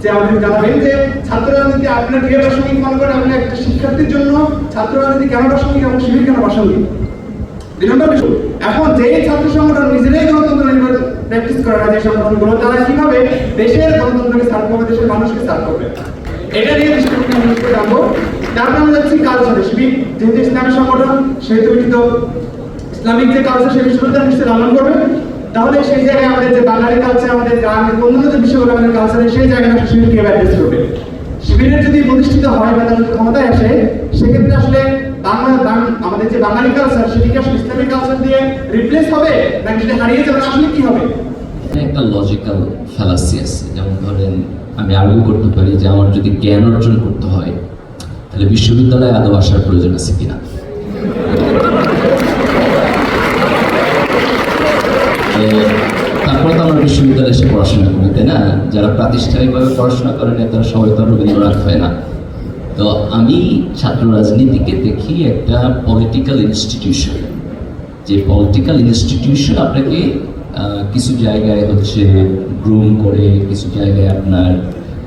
যে আমাদের জানাবেন যে ছাত্র রাজনীতি আপনার কে প্রাসঙ্গিক মনে করেন? আপনি একটা শিক্ষার্থীর জন্য ছাত্র রাজনীতি কেন প্রাসঙ্গিক এবং শিবির কেন প্রাসঙ্গিক? এখন যে ছাত্র সংগঠন নিজেরাই গণতন্ত্র নির্ভর প্র্যাকটিস করে না যে তারা কীভাবে দেশের গণতন্ত্রকে করবে, দেশের মানুষকে করবে? এটা নিয়ে দৃষ্টিভঙ্গি আমি জানব। তারপর আমরা যাচ্ছি শিবির। যেহেতু ইসলামী সংগঠন, সেহেতু ইসলামিক যে কালচার সেই বিষয়টা নিশ্চয়ই লালন করবে তাহলে সেই জায়গায় আমাদের যে বাঙালি কালচার আমাদের গান অন্যান্য বিষয়গুলো আমাদের সেই জায়গায় আসলে শিবির কীভাবে অ্যাড্রেস করবে। শিবিরের যদি প্রতিষ্ঠিত হয় বা যদি ক্ষমতায় আসে সেক্ষেত্রে আসলে বাংলা আমাদের যে বাঙালি কালচার সেটিকে আসলে ইসলামিক কালচার দিয়ে রিপ্লেস হবে নাকি সেটা হারিয়ে যাবে? আসলে কি হবে? একটা লজিক্যাল ফ্যালাসি আছে। যেমন ধরেন আমি আর্গু করতে পারি যে আমার যদি জ্ঞান অর্জন করতে হয় তাহলে বিশ্ববিদ্যালয়ে আদৌ আসার প্রয়োজন আছে কিনা? আমরা বিশ্ববিদ্যালয়ে এসে পড়াশোনা করি, তাই না? যারা প্রাতিষ্ঠানিকভাবে পড়াশোনা করেন তারা সবাই তো রবীন্দ্রনাথ হয় না। তো আমি ছাত্র রাজনীতিকে দেখি একটা পলিটিক্যাল ইনস্টিটিউশন যে পলিটিক্যাল ইনস্টিটিউশন আপনাকে কিছু জায়গায় হচ্ছে গ্রুম করে, কিছু জায়গায় আপনার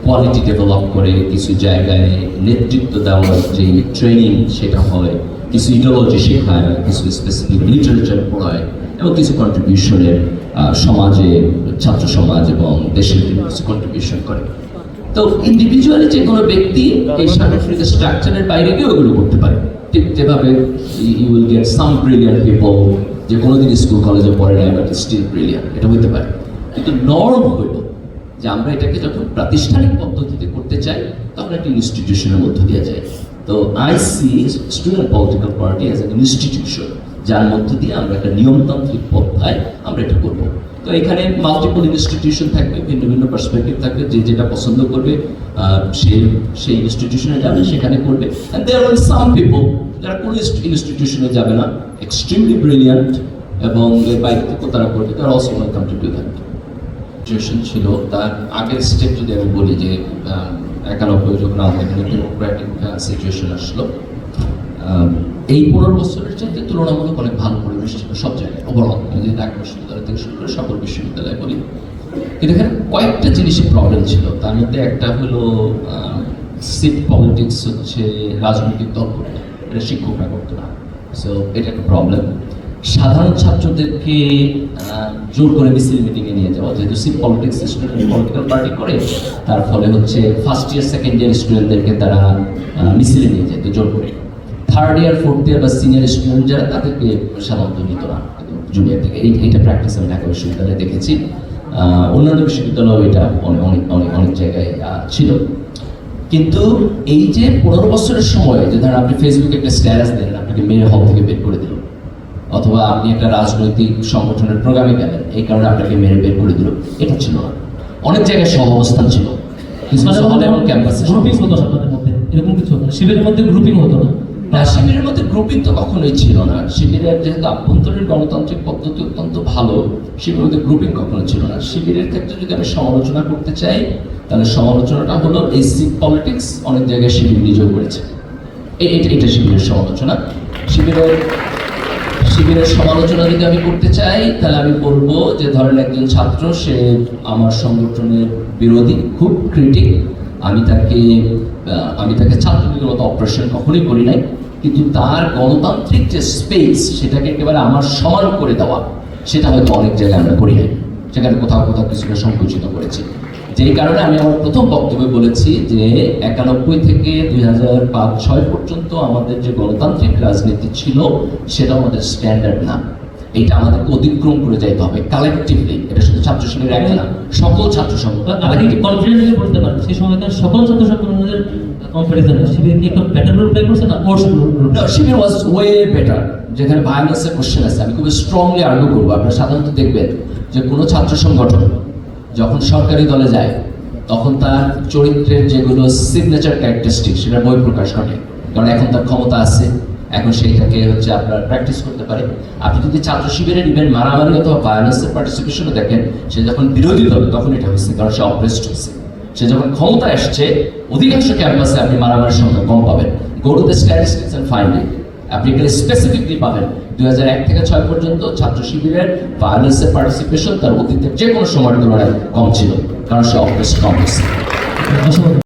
কোয়ালিটি ডেভেলপ করে, কিছু জায়গায় নেতৃত্ব দেওয়ার যে ট্রেনিং সেটা হয়, কিছু ইডিওলজি শেখায়, কিছু স্পেসিফিক লিটারেচার পড়ায়। এবং কিছু কন্ট্রিবিউশনের সমাজে, ছাত্র সমাজ এবং দেশের কিছু কন্ট্রিবিউশন করে। তো ইন্ডিভিজুয়ালি যে কোনো ব্যক্তি এই সাংগঠনিক স্ট্রাকচারের বাইরে গিয়ে ওগুলো করতে পারে। ঠিক যেভাবে you will get some brilliant people যে কোনোদিন স্কুল কলেজে পড়ে নাই বাট স্টিল ব্রিলিয়ান্ট এটা হতে পারে। কিন্তু নর্ম হইল যে আমরা এটাকে যখন প্রাতিষ্ঠানিক পদ্ধতিতে করতে চাই তখন একটা ইনস্টিটিউশনের মধ্য দিয়ে যায় তো I see student political party as an institution যার মধ্য দিয়ে আমরা একটা নিয়মতান্ত্রিক পন্থায় আমরা এটা করব। তো এখানে মাল্টিপল ইনস্টিটিউশন থাকবে, ভিন্ন ভিন্ন পার্সপেক্টিভ থাকবে, যে যেটা পছন্দ করবে সে সেই ইনস্টিটিউশনে যাবে, সেখানে করবে। সাম পিপল যারা কোনো ইনস্টিটিউশনে যাবে না। এক্সট্রিমলি ব্রিলিয়ান্ট এবং থেকে তারা করবে, তারা also welcome to do situation ছিল তার আগের স্টেপ যদি আমি বলি যে একানব্বই যখন আমাদের ডেমোক্রেটিক সিচুয়েশন আসলো এই পনেরো বছরের চাইতে তুলনামূলক অনেক ভালো পরিবেশ ছিল সব জায়গায়। ওভারঅল যে ঢাকা বিশ্ববিদ্যালয় থেকে শুরু করে সকল বিশ্ববিদ্যালয় বলি, কিন্তু এখানে কয়েকটা জিনিসের প্রবলেম ছিল। তার মধ্যে একটা হলো সিট পলিটিক্স হচ্ছে রাজনৈতিক দল করতো এটা শিক্ষকরা করতো না। সো এটা একটা প্রবলেম সাধারণ ছাত্রদেরকে জোর করে মিছিল মিটিংয়ে নিয়ে যাওয়া, যেহেতু seat politics student political party করে, তার ফলে হচ্ছে ফার্স্ট ইয়ার সেকেন্ড ইয়ার স্টুডেন্টদেরকে তারা মিছিলে নিয়ে যেত জোর করে থার্ড ইয়ার ফোর্থ ইয়ার বা সিনিয়র স্টুডেন্ট যারা তাদেরকে সাধারণত নিত না জুনিয়র থেকে। এই এইটা প্র্যাকটিস আমি ঢাকা বিশ্ববিদ্যালয়ে দেখেছি। অন্যান্য বিশ্ববিদ্যালয়েও এটা অনেক অনেক অনেক অনেক জায়গায় ছিল। কিন্তু এই যে পনেরো বছরের সময় যে ধরেন আপনি ফেসবুকে একটা স্ট্যাটাস দিলেন আপনাকে মেয়ের হল থেকে বের করে দিল অথবা আপনি একটা রাজনৈতিক সংগঠনের প্রোগ্রামে গেলেন এই কারণে আপনাকে মেরে বের করে দিল এটা ছিল না। অনেক জায়গায় সহ অবস্থান ছিল। ক্যাম্পাসে গ্রুপিং হতো আপনাদের মধ্যে এরকম কিছু হতো না। শিবিরের মধ্যে গ্রুপিং হতো না। না, শিবিরের মধ্যে গ্রুপিং তো কখনোই ছিল না। শিবিরের যেহেতু আভ্যন্তরীণ গণতান্ত্রিক পদ্ধতি অত্যন্ত ভালো, শিবিরের মধ্যে গ্রুপিং কখনো ছিল না। শিবিরের ক্ষেত্রে যদি আমি সমালোচনা করতে চাই, তাহলে সমালোচনাটা হলো এই সিট পলিটিক্স অনেক জায়গায় শিবির নিজেও করেছে। এটা এটা শিবিরের সমালোচনা। শিবিরের শিবিরের সমালোচনা যদি আমি করতে চাই, তাহলে আমি বলব যে ধরেন একজন ছাত্র, সে আমার সংগঠনের বিরোধী, খুব ক্রিটিক আমি তাকে আমি তাকে ছাত্রলীগের মতো অপারেশন কখনোই করি নাই। কিন্তু তার গণতান্ত্রিক যে স্পেস সেটাকে একেবারে আমার সমান করে দেওয়া, সেটা হয়তো অনেক জায়গায় আমরা করি নাই। সেখানে কোথাও কোথাও কিছুটা সংকুচিত করেছি। যেই কারণে আমি আমার প্রথম বক্তব্যে বলেছি যে একানব্বই থেকে দুই হাজার পাঁচ, ছয় পর্যন্ত আমাদের যে গণতান্ত্রিক রাজনীতি ছিল সেটা আমাদের স্ট্যান্ডার্ড না। এটা আমাদেরকে অতিক্রম করে যাইতে হবে কালেকটিভলি এটা শুধু ছাত্র সংঘের এক না সকল ছাত্র সংঘ। আপনি কনফিডেন্টলি বলতে পারেন সেই সময়কার সকল ছাত্র সংগঠনের কম্পারিজনে শিবির কি একটা বেটার রোল প্লে করছে না? ওর্স শিবির ওয়াজ ওয়ে বেটার যেখানে ভায়োলেন্সের কোশ্চেন আছে আমি স্ট্রংলি আর্গু করব। আপনারা সাধারণত দেখবেন যে কোনো ছাত্র সংগঠন যখন সরকারি দলে যায় তখন তার চরিত্রের যেগুলো সিগনেচার ক্যারেক্টারিস্টিক সেটা বই প্রকাশ ঘটে। কারণ এখন তার ক্ষমতা আছে এখন সেইটাকে হচ্ছে আপনার প্র্যাকটিস করতে পারে আপনি যদি ছাত্র শিবিরের ইভেন মারামারি অথবা ভায়োলেন্সের পার্টিসিপেশনও দেখেন, সে যখন বিরোধী দল তখন এটা হচ্ছে কারণ সে অপ্রেসড হয়েছে। সে যখন ক্ষমতায় আসছে অধিকাংশ ক্যাম্পাসে আপনি মারামারির সংখ্যা কম পাবেন। Go to the statistics and find আপনি এখানে স্পেসিফিকলি পাবেন, দুই হাজার এক থেকে ছয় পর্যন্ত ছাত্র শিবিরের ভায়োলেন্সের পার্টিসিপেশন তার অতীতের যে কোনো সময়ের তুলনায় কম ছিল, কারণ সে অপ্রেস কম অসংখ্য